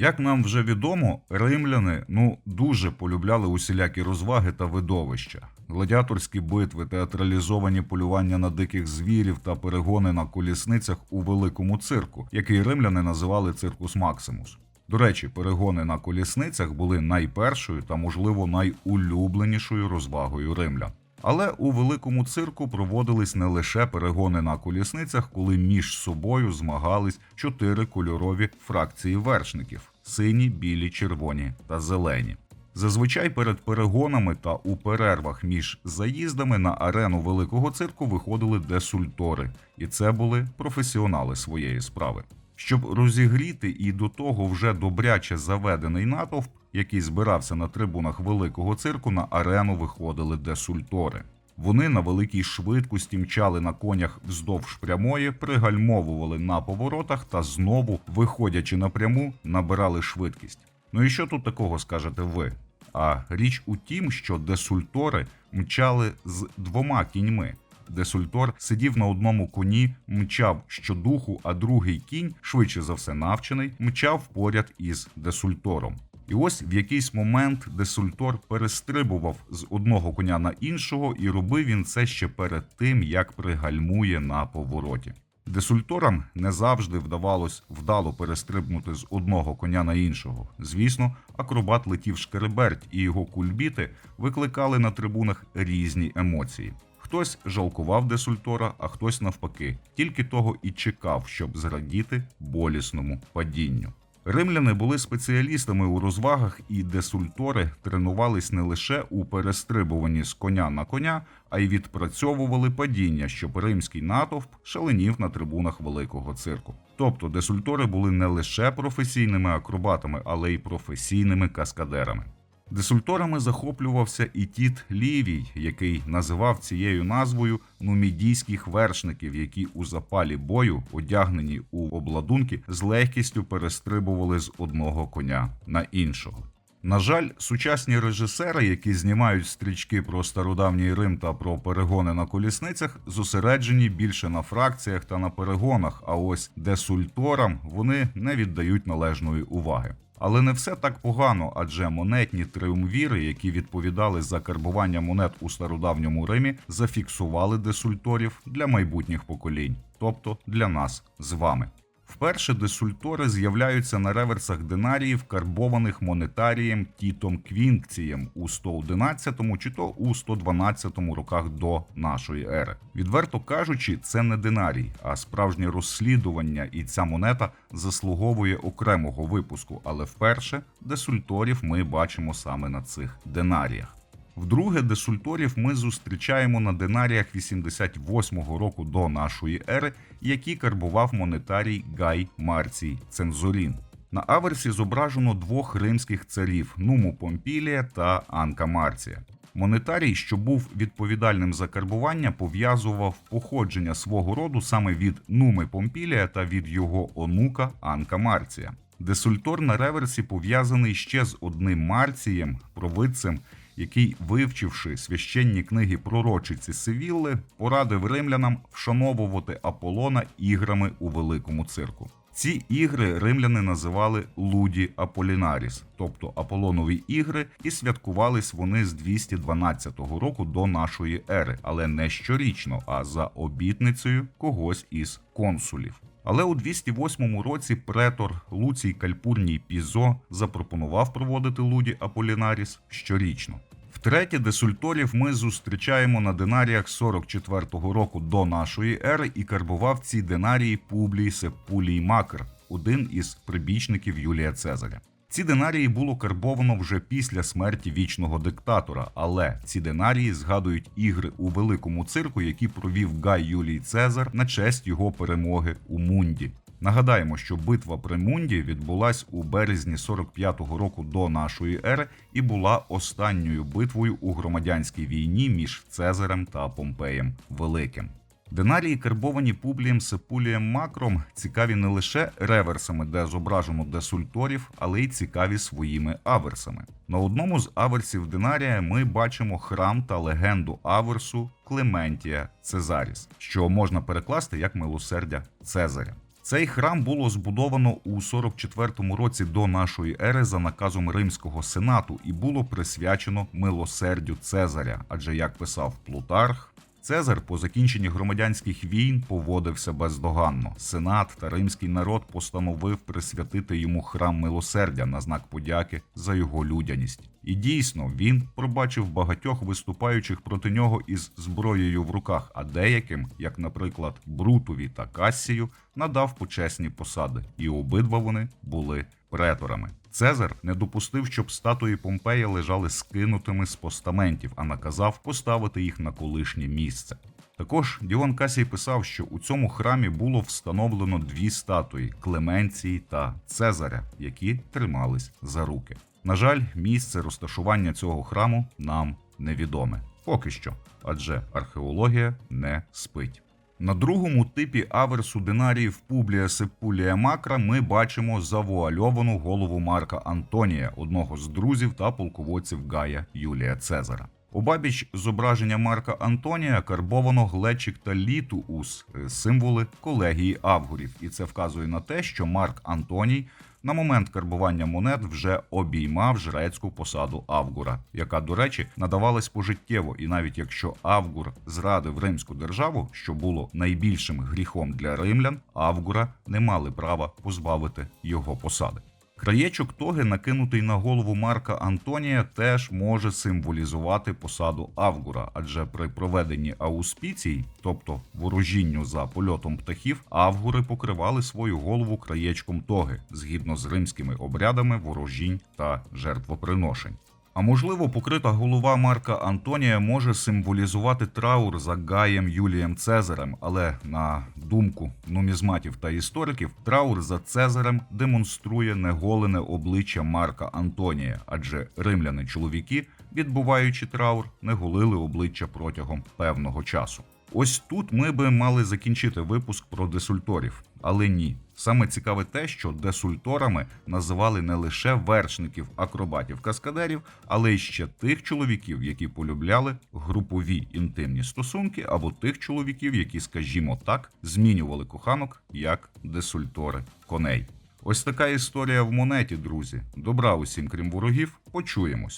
Як нам вже відомо, римляни ну дуже полюбляли усілякі розваги та видовища. Гладіаторські битви, театралізовані полювання на диких звірів та перегони на колісницях у великому цирку, який римляни називали циркус Максимус. До речі, перегони на колісницях були найпершою та, можливо, найулюбленішою розвагою римлян. Але у великому цирку проводились не лише перегони на колісницях, коли між собою змагались чотири кольорові фракції вершників: сині, білі, червоні та зелені. Зазвичай перед перегонами та у перервах між заїздами на арену великого цирку виходили десультори, і це були професіонали своєї справи. Щоб розігріти і до того вже добряче заведений натовп, який збирався на трибунах великого цирку, на арену виходили десультори. Вони на великій швидкості мчали на конях вздовж прямої, пригальмовували на поворотах та знову, виходячи напряму, набирали швидкість. Ну і що тут такого скажете ви? А річ у тім, що десультори мчали з двома кіньми. Десультор сидів на одному коні, мчав щодуху, а другий кінь, швидше за все навчений, мчав поряд із десультором. І ось в якийсь момент десультор перестрибував з одного коня на іншого, і робив він це ще перед тим, як пригальмує на повороті. Десульторам не завжди вдавалось вдало перестрибнути з одного коня на іншого. Звісно, акробат летів шкереберть, і його кульбіти викликали на трибунах різні емоції. Хтось жалкував десультора, а хтось навпаки, тільки того і чекав, щоб зрадіти болісному падінню. Римляни були спеціалістами у розвагах, і десультори тренувались не лише у перестрибуванні з коня на коня, а й відпрацьовували падіння, щоб римський натовп шаленів на трибунах великого цирку. Тобто десультори були не лише професійними акробатами, але й професійними каскадерами. Десульторами захоплювався і тіт Лівій, який називав цією назвою нумідійських вершників, які у запалі бою, одягнені у обладунки, з легкістю перестрибували з одного коня на іншого. На жаль, сучасні режисери, які знімають стрічки про стародавній Рим та про перегони на колісницях, зосереджені більше на фракціях та на перегонах. А ось десульторам вони не віддають належної уваги. Але не все так погано, адже монетні триумвіри, які відповідали за карбування монет у стародавньому Римі, зафіксували десульторів для майбутніх поколінь, тобто для нас з вами. Вперше десультори з'являються на реверсах динаріїв, карбованих монетарієм Тітом Квінкцієм у 111 чи то у 112 роках до нашої ери. Відверто кажучи, це не динарій, а справжнє розслідування, і ця монета заслуговує окремого випуску. Але вперше десульторів ми бачимо саме на цих динаріях. Вдруге, десульторів ми зустрічаємо на динаріях 88-го року до нашої ери, які карбував монетарій Гай Марцій Цензурін. На аверсі зображено двох римських царів Нуму Помпілія та Анка Марція. Монетарій, що був відповідальним за карбування, пов'язував походження свого роду саме від Нуми Помпілія та від його онука Анка Марція. Десультор на реверсі пов'язаний ще з одним Марцієм, провидцем, який, вивчивши священні книги пророчиці Севілли, порадив римлянам вшановувати Аполлона іграми у великому цирку. Ці ігри римляни називали Луді Аполінаріс, тобто Аполлонові ігри, і святкувались вони з 212 року до нашої ери, але не щорічно, а за обітницею когось із консулів. Але у 208 році претор Луцій Кальпурній Пізо запропонував проводити Луді Аполінаріс щорічно. Втретє, десульторів ми зустрічаємо на динаріях 44-го року до нашої ери і карбував ці динарії Публій Сепулій Макр, один із прибічників Юлія Цезаря. Ці динарії було карбовано вже після смерті вічного диктатора, але ці динарії згадують ігри у великому цирку, які провів Гай Юлій Цезар на честь його перемоги у Мунді. Нагадаємо, що битва при Мунді відбулась у березні 45-го року до нашої ери і була останньою битвою у громадянській війні між Цезарем та Помпеєм Великим. Динарії, карбовані Публієм Сепулієм Макром, цікаві не лише реверсами, де зображено десульторів, але й цікаві своїми аверсами. На одному з аверсів Динарія ми бачимо храм та легенду аверсу Клементія Цезаріс, що можна перекласти як милосердя Цезаря. Цей храм було збудовано у 44-му році до нашої ери за наказом Римського сенату і було присвячено милосердю Цезаря. Адже як писав Плутарх, Цезар по закінченні громадянських війн поводився бездоганно. Сенат та римський народ постановив присвятити йому храм милосердя на знак подяки за його людяність. І дійсно він пробачив багатьох виступаючих проти нього із зброєю в руках, а деяким, як, наприклад, Брутові та Кассію, надав почесні посади, і обидва вони були преторами. Цезар не допустив, щоб статуї Помпея лежали скинутими з постаментів, а наказав поставити їх на колишнє місце. Також Діон Касій писав, що у цьому храмі було встановлено дві статуї Клеменції та Цезаря, які тримались за руки. На жаль, місце розташування цього храму нам невідоме. Поки що, адже археологія не спить. На другому типі аверсу динаріїв Публія Сепулія Макра ми бачимо завуальовану голову Марка Антонія, одного з друзів та полководців Гая Юлія Цезара. Обабіч зображення Марка Антонія карбовано глечик та літуус, е, символи колегії авгурів, і це вказує на те, що Марк Антоній на момент карбування монет вже обіймав жрецьку посаду Авгура, яка, до речі, надавалась пожиттєво, і навіть якщо Авгур зрадив римську державу, що було найбільшим гріхом для римлян, Авгура не мали права позбавити його посади. Краєчок тоги, накинутий на голову Марка Антонія, теж може символізувати посаду Авгура, адже при проведенні ауспіцій, тобто ворожінню за польотом птахів, авгури покривали свою голову краєчком тоги згідно з римськими обрядами ворожінь та жертвоприношень. А можливо, покрита голова Марка Антонія може символізувати траур за Гаєм Юлієм Цезарем, але на думку нумізматів та істориків, траур за Цезарем демонструє неголене обличчя Марка Антонія, адже римляни чоловіки, відбуваючи траур, не голили обличчя протягом певного часу. Ось тут ми би мали закінчити випуск про десульторів, але ні. Саме цікаве те, що десульторами називали не лише вершників, акробатів, каскадерів, але й ще тих чоловіків, які полюбляли групові інтимні стосунки, або тих чоловіків, які, скажімо так, змінювали коханок як десультори коней. Ось така історія в монеті, друзі. Добра усім, крім ворогів. Почуємось.